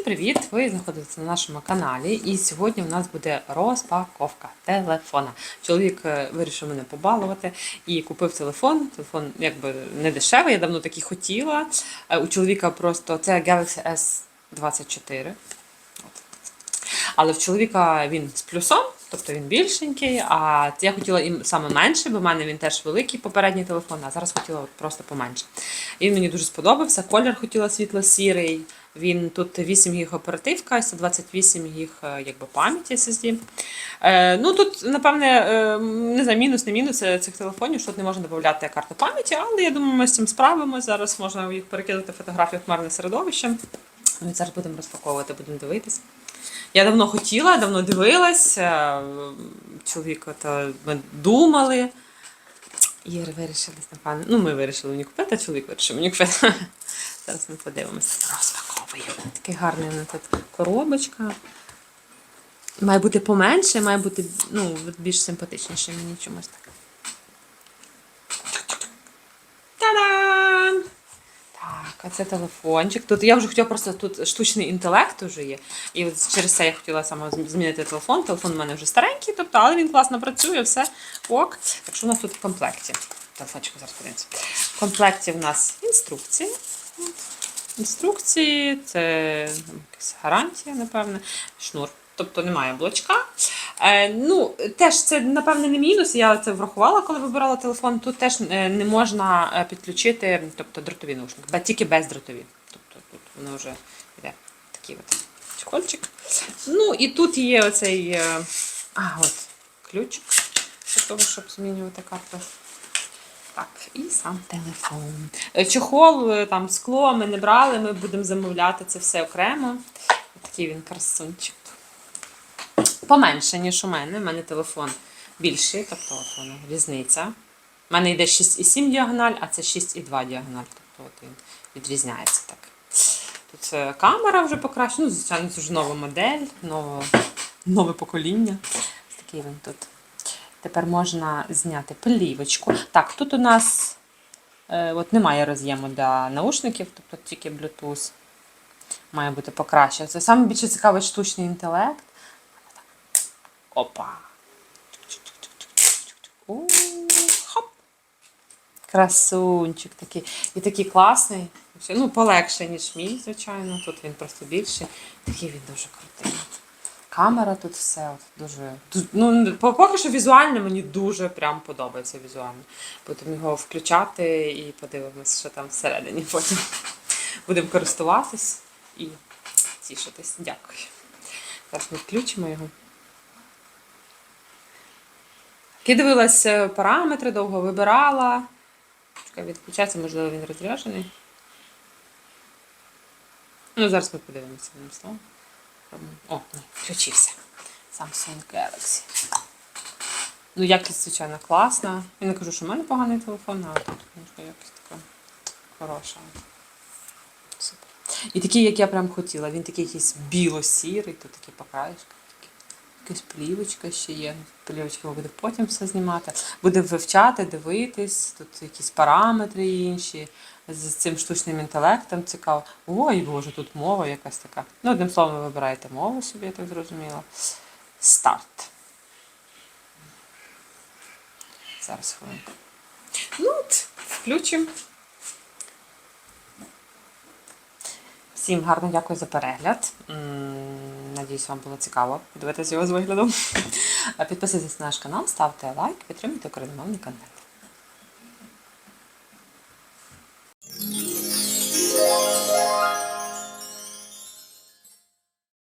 Всім привіт! Ви знаходитеся на нашому каналі, і сьогодні у нас буде розпаковка телефона. Чоловік е, вирішив мене побалувати і купив телефон. Телефон якби не дешевий, я давно такий хотіла. Е, У чоловіка просто це Galaxy S24. От. Але в чоловіка він з плюсом, тобто він більшенький. А я хотіла і саме менше, бо в мене він теж великий попередній телефон, а зараз хотіла просто поменше. Він мені дуже сподобався. Колір хотіла світло-сірий. Він тут 8 гіг оперативка, і 128 гіг е, якби пам'яті SSD. Е, ну тут, напевне, е, не знаю, мінус, не мінус е, цих телефонів, що тут не можна додати карту пам'яті, але я думаю, ми з цим справимося. Зараз можна їх перекидати в хмарне середовище. Ну і зараз будемо розпаковувати, будемо дивитися. Я давно хотіла, давно дивилась. е, Чоловік, от, е, ми думали. І вирішили, напевно. Ну, ми вирішили мені купити, а чоловік вирішив мені купити. Зараз ми подивимося. Розпаковуємо. Такий гарний нас тут коробочка. Має бути поменше, має бути ну, більш симпатичніше мені чомусь так. Та-дам! Так, а це телефончик. Тут я вже хотіла просто тут штучний інтелект вже є. І от через це я хотіла саме змінити телефон. Телефон у мене вже старенький, тобто, але він класно працює, все ок. Так що у нас тут в комплекті? Телефончик зараз подивимося. В комплекті в нас інструкції. Інструкції, це якась гарантія, напевне, шнур. Тобто немає блочка. Е, ну, теж це, напевне, не мінус. Я це врахувала, коли вибирала телефон. Тут теж е, не можна е, підключити тобто, дротові наушники, тільки бездротові. Тобто тут воно вже йде такий от чехольчик. Ну і тут є оцей а, от, ключик для того, щоб змінювати карту. Так, і сам телефон. Чохол, там скло ми не брали, ми будемо замовляти це все окремо. Такий він красунчик. Поменше, ніж у мене. У мене телефон більший, тобто от воно різниця. У мене йде 6,7 діагональ, а це 6,2 діагональ. Тобто от він відрізняється так. Тут е, камера вже покращена. Ну, звичайно, це вже нова модель, нове, нове покоління. Ось такий він тут. Тепер можна зняти плівочку. Так, тут у нас е, от немає роз'єму для наушників, тобто тільки Bluetooth. Має бути покраще. Це саме цікавий штучний інтелект. Опа. У, Хоп. Красунчик такий. І такий класний. Ну, полегший, ніж мій, звичайно. Тут він просто більший. Такий він дуже крутий. Камера тут все от, дуже. ду- Ну, поки що візуально мені дуже прям подобається візуально. Будемо його включати і подивимося, що там всередині потім. Будемо користуватись і тішитись. Дякую. Зараз ми включимо його. Я дивилася параметри, довго вибирала. Чекай, відключається, можливо, він розряджений. Ну, зараз ми подивимося на слово. О, ні, включився. Samsung Galaxy. Ну, якість, звичайно, класна. Я не кажу, що в мене поганий телефон, а тут, якість така хороша. Супер. І такий, як я прям хотіла. Він такий якийсь біло-сірий, тут такі покраєшки. Якась плівочка ще є. Плівочка буде потім все знімати. Буде вивчати, дивитись, тут якісь параметри інші. З цим штучним інтелектом цікаво. Ой, боже, тут мова якась така. Ну, одним словом, ви вибираєте мову собі, я так зрозуміла. Старт. Зараз хвилинку. Ну от, включимо. Всім гарно дякую за перегляд. Надіюсь, вам було цікаво подивитися його з виглядом. Підписуйтесь на наш канал, ставте лайк, підтримуйте україномовний контент.